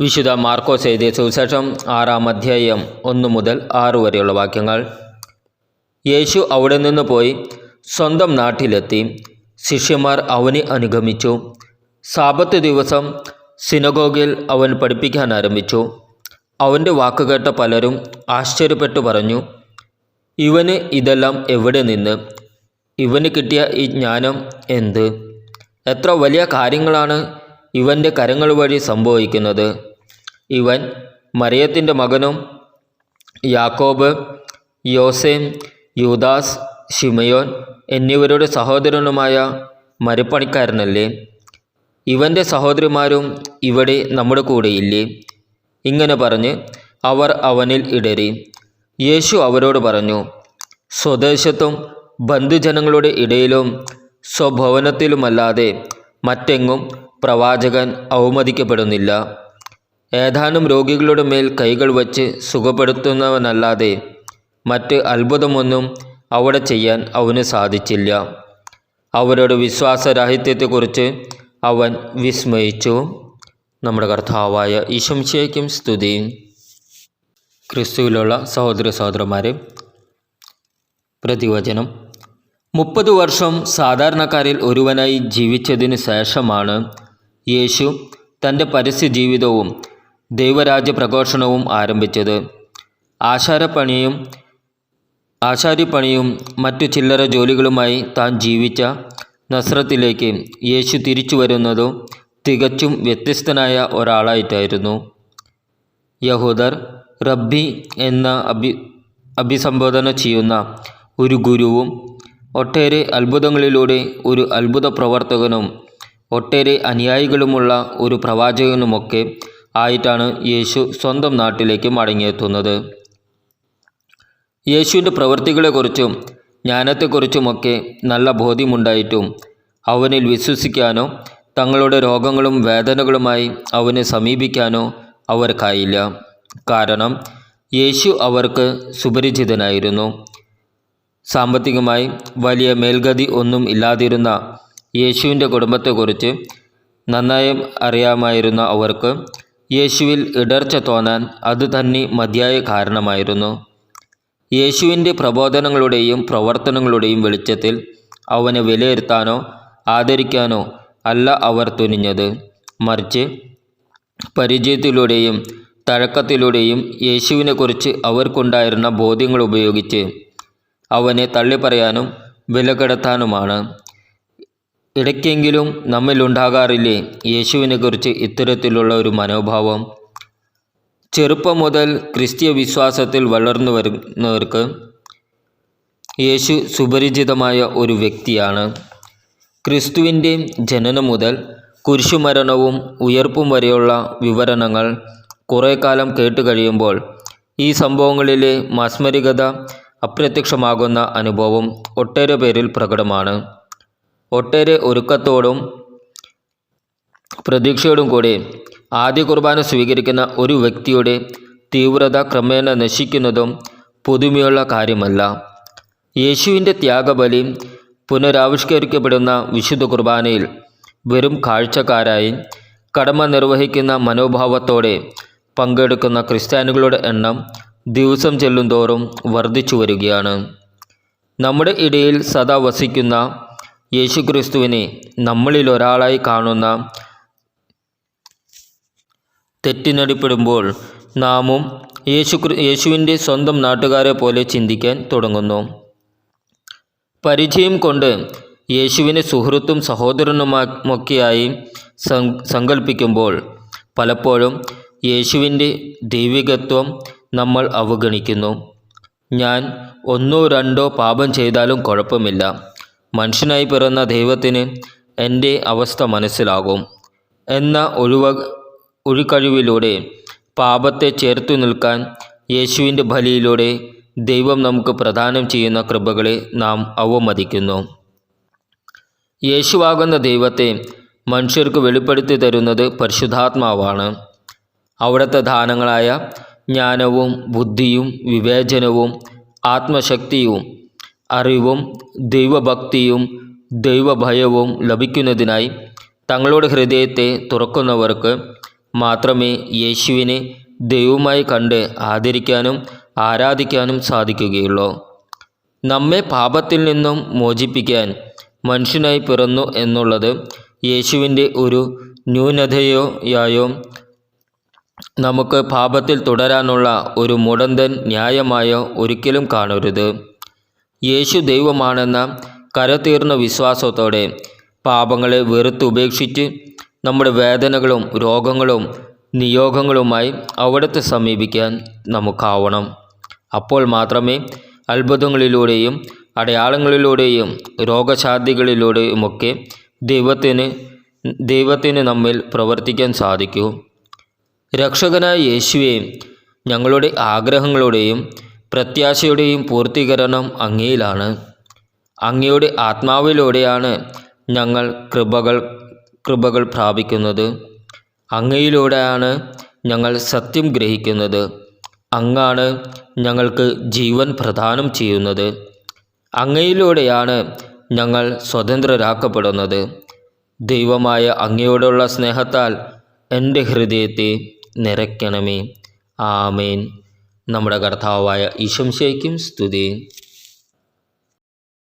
വിശുദ്ധ മാർക്കോസ് എഴുതിയ സുവിശേഷം ആറാം അധ്യായം ഒന്ന് മുതൽ ആറ് വരെയുള്ള വാക്യങ്ങൾ. യേശു അവിടെ നിന്ന് പോയി സ്വന്തം നാട്ടിലെത്തി. ശിഷ്യന്മാർ അവനെ അനുഗമിച്ചു. സാപത്ത് ദിവസം സിനഗോഗിൽ അവൻ പഠിപ്പിക്കാൻ ആരംഭിച്ചു. അവന്റെ വാക്കുകേട്ട പലരും ആശ്ചര്യപ്പെട്ടു പറഞ്ഞു ഇവന് ഇതെല്ലാം എവിടെ നിന്ന്? ഇവന് കിട്ടിയ ഈ ജ്ഞാനം എന്ത്? എത്ര വലിയ കാര്യങ്ങളാണ് ഇവന്റെ കരങ്ങൾ വഴി സംഭവിക്കുന്നത്? ഇവൻ മറിയത്തിന്റെ മകനും യാക്കോബ് യോസെൻ യൂദാസ് ഷിമയോൻ എന്നിവരുടെ സഹോദരനുമായ മരുപ്പണിക്കാരനല്ലേ? ഇവന്റെ സഹോദരിമാരും ഇവിടെ നമ്മുടെ കൂടെയില്ലേ? ഇങ്ങനെ പറഞ്ഞ് അവർ അവനിൽ ഇടറി. യേശു അവരോട് പറഞ്ഞു സ്വദേശത്തും ബന്ധുജനങ്ങളുടെ ഇടയിലും സ്വഭവനത്തിലുമല്ലാതെ മറ്റെങ്ങും പ്രവാചകൻ അവമതിക്കപ്പെടുന്നില്ല. ഏതാനും രോഗികളുടെ മേൽ കൈകൾ വച്ച് സുഖപ്പെടുത്തുന്നവനല്ലാതെ മറ്റ് അത്ഭുതമൊന്നും അവിടെ ചെയ്യാൻ അവന് സാധിച്ചില്ല. അവരുടെ വിശ്വാസരാഹിത്യത്തെക്കുറിച്ച് അവൻ വിസ്മയിച്ചു. നമ്മുടെ കർത്താവായ ഈശംശയ്ക്കും സ്തുതി. ക്രിസ്തുവിലുള്ള സഹോദര സഹോദരന്മാരെ പ്രതിവചനം. മുപ്പത് വർഷം സാധാരണക്കാരിൽ ഒരുവനായി ജീവിച്ചതിന് ശേഷമാണ് യേശു തന്റെ പരസ്യ ജീവിതവും ദൈവരാജ്യ പ്രഘോഷണവും ആരംഭിച്ചത്. ആശാരപ്പണിയും ആശാരിപ്പണിയും മറ്റു ചില്ലറ ജോലികളുമായി താൻ ജീവിച്ച നസ്രത്തിലേക്ക് യേശു തിരിച്ചു വരുന്നതും തികച്ചും വ്യത്യസ്തനായ ഒരാളായിട്ടായിരുന്നു. യഹൂദർ റബ്ബി എന്ന അഭി അഭിസംബോധന ചെയ്യുന്ന ഒരു ഗുരുവും ഒട്ടേറെ അത്ഭുതങ്ങളിലൂടെ ഒരു അത്ഭുത പ്രവർത്തകനും ഒട്ടേറെ അനുയായികളുമുള്ള ഒരു പ്രവാചകനുമൊക്കെ ആയിട്ടാണ് യേശു സ്വന്തം നാട്ടിലേക്ക് മടങ്ങിയെത്തുന്നത്. യേശുവിന്റെ പ്രവൃത്തികളെക്കുറിച്ചും ജ്ഞാനത്തെക്കുറിച്ചുമൊക്കെ നല്ല ബോധ്യമുണ്ടായിട്ടും അവനിൽ വിശ്വസിക്കാനോ തങ്ങളുടെ രോഗങ്ങളും വേദനകളുമായി അവനെ സമീപിക്കാനോ അവർക്കായില്ല. കാരണം യേശു അവർക്ക് സുപരിചിതനായിരുന്നു. സാമ്പത്തികമായി വലിയ മേൽഗതി ഒന്നും ഇല്ലാതിരുന്ന യേശുവിന്റെ കുടുംബത്തെക്കുറിച്ച് നന്നായി അറിയാമായിരുന്ന അവർക്ക് യേശുവിൽ ഇടർച്ച തോന്നാൻ അത് തന്നെ മതിയായ കാരണമായിരുന്നു. യേശുവിന്റെ പ്രബോധനങ്ങളുടെയും പ്രവർത്തനങ്ങളുടെയും വെളിച്ചത്തിൽ അവനെ വിലയിരുത്താനോ ആദരിക്കാനോ അല്ല അവർ തുനിഞ്ഞത്. മറിച്ച് പരിചയത്തിലൂടെയും തഴക്കത്തിലൂടെയും യേശുവിനെക്കുറിച്ച് അവർക്കുണ്ടായിരുന്ന ബോധ്യങ്ങൾ ഉപയോഗിച്ച് അവനെ തള്ളിപ്പറയാനും വിലകെടുത്താനുമാണ്. ഇടയ്ക്കെങ്കിലും നമ്മിലുണ്ടാകാറില്ലേ യേശുവിനെക്കുറിച്ച് ഇത്തരത്തിലുള്ള ഒരു മനോഭാവം? ചെറുപ്പം മുതൽ ക്രിസ്തീയ വിശ്വാസത്തിൽ വളർന്നു വരുന്നവർക്ക് യേശു സുപരിചിതമായ ഒരു വ്യക്തിയാണ്. ക്രിസ്തുവിന്റെ ജനനം മുതൽ കുരിശുമരണവും ഉയർപ്പും വരെയുള്ള വിവരണങ്ങൾ കുറേ കാലം കേട്ട് കഴിയുമ്പോൾ ഈ സംഭവങ്ങളിലെ മാസ്മരികത അപ്രത്യക്ഷമാകുന്ന അനുഭവം ഒട്ടേറെ പേരിൽ പ്രകടമാണ്. ഒട്ടേറെ ഒരുക്കത്തോടും പ്രതീക്ഷയോടും കൂടി ആദ്യ കുർബാന സ്വീകരിക്കുന്ന ഒരു വ്യക്തിയുടെ തീവ്രത ക്രമേണ നശിക്കുന്നതും പുതുമയുള്ള കാര്യമല്ല. യേശുവിന്റെ ത്യാഗബലി പുനരാവിഷ്കരിക്കപ്പെടുന്ന വിശുദ്ധ കുർബാനയിൽ വെറും കാഴ്ചക്കാരായി കടമ നിർവഹിക്കുന്ന മനോഭാവത്തോടെ പങ്കെടുക്കുന്ന ക്രിസ്ത്യാനികളുടെ എണ്ണം ദിവസം ചെല്ലുന്തോറും വർദ്ധിച്ചു വരികയാണ് നമ്മുടെ ഇടയിൽ സദാ വസിക്കുന്ന യേശുക്രിസ്തുവിനെ നമ്മളിൽ ഒരാളായി കാണുന്ന തെറ്റിനടിപ്പെടുമ്പോൾ നാമും യേശു യേശുവിന്റെ സ്വന്തം നാട്ടുകാരെ പോലെ ചിന്തിക്കാൻ തുടങ്ങുന്നു. പരിചയം കൊണ്ട് യേശുവിനെ സുഹൃത്തും സഹോദരനുമൊക്കെയായി സങ്കല്പിക്കുമ്പോൾ പലപ്പോഴും യേശുവിന്റെ ദൈവികത്വം നമ്മൾ അവഗണിക്കുന്നു. ഞാൻ ഒന്നോ രണ്ടോ പാപം ചെയ്താലും കുഴപ്പമില്ല. മനുഷ്യനായി പിറന്ന ദൈവത്തിന് എന്റെ അവസ്ഥ മനസ്സിലാകും. എന്ന ഒഴിവ ഒഴിക്കഴിവിലൂടെ പാപത്തെ ചേർത്തു നിൽക്കാൻ യേശുവിന്റെ ബലിയിലൂടെ ദൈവം നമുക്ക് പ്രദാനം ചെയ്യുന്ന കൃപകളെ നാം അവമതിക്കുന്നു. യേശുവാകുന്ന ദൈവത്തെ മനുഷ്യർക്ക് വെളിപ്പെടുത്തി തരുന്നത് പരിശുദ്ധാത്മാവാണ്. അവിടുത്തെ ദാനങ്ങളായ ജ്ഞാനവും ബുദ്ധിയും വിവേചനവും ആത്മശക്തിയും അറിവും ദൈവഭക്തിയും ദൈവഭയവും ലഭിക്കുന്നതിനായി തങ്ങളുടെ ഹൃദയത്തെ തുറക്കുന്നവർക്ക് മാത്രമേ യേശുവിനെ ദൈവമായി കണ്ട് ആദരിക്കാനും ആരാധിക്കാനും സാധിക്കുകയുള്ളൂ. നമ്മെ പാപത്തിൽ നിന്നും മോചിപ്പിക്കാൻ മനുഷ്യനായി പിറന്നു എന്നുള്ളത് യേശുവിന്റെ ഒരു ന്യൂനതയോ യായോ നമുക്ക് പാപത്തിൽ തുടരാനുള്ള ഒരു മുടന്തൻ ന്യായമായോ ഒരിക്കലും കാണരുത്. യേശു ദൈവമാണെന്ന കരതീർന്ന വിശ്വാസത്തോടെ പാപങ്ങളെ വെറുത്തുപേക്ഷിച്ച് നമ്മുടെ വേദനകളും രോഗങ്ങളും നിയോഗങ്ങളുമായി അവിടുത്തെ സമീപിക്കാൻ നമുക്കാവണം. അപ്പോൾ മാത്രമേ അത്ഭുതങ്ങളിലൂടെയും അടയാളങ്ങളിലൂടെയും രോഗശാന്തികളിലൂടെയുമൊക്കെ ദൈവത്തിന് ദൈവത്തിന് നമ്മിൽ പ്രവർത്തിക്കാൻ സാധിക്കൂ. രക്ഷകനായ യേശുവെ ഞങ്ങളുടെ ആഗ്രഹങ്ങളുടെയും പ്രത്യാശയുടെയും പൂർത്തീകരണം അങ്ങയിലാണ്. അങ്ങയുടെ ആത്മാവിലൂടെയാണ് ഞങ്ങൾ കൃപകൾ കൃപകൾ പ്രാപിക്കുന്നത്. അങ്ങയിലൂടെയാണ് ഞങ്ങൾ സത്യം ഗ്രഹിക്കുന്നത്. അങ്ങാണ് ഞങ്ങൾക്ക് ജീവൻ പ്രദാനം ചെയ്യുന്നത്. അങ്ങയിലൂടെയാണ് ഞങ്ങൾ സ്വതന്ത്രരാക്കപ്പെടുന്നത്. ദൈവമായ അങ്ങയോടുള്ള സ്നേഹത്താൽ എന്റെ ഹൃദയത്തെ നിറയ്ക്കണമേ. ആമേൻ. നമ്മുടെ കർത്താവായ ഈശംശയ്ക്കും സ്തുതി.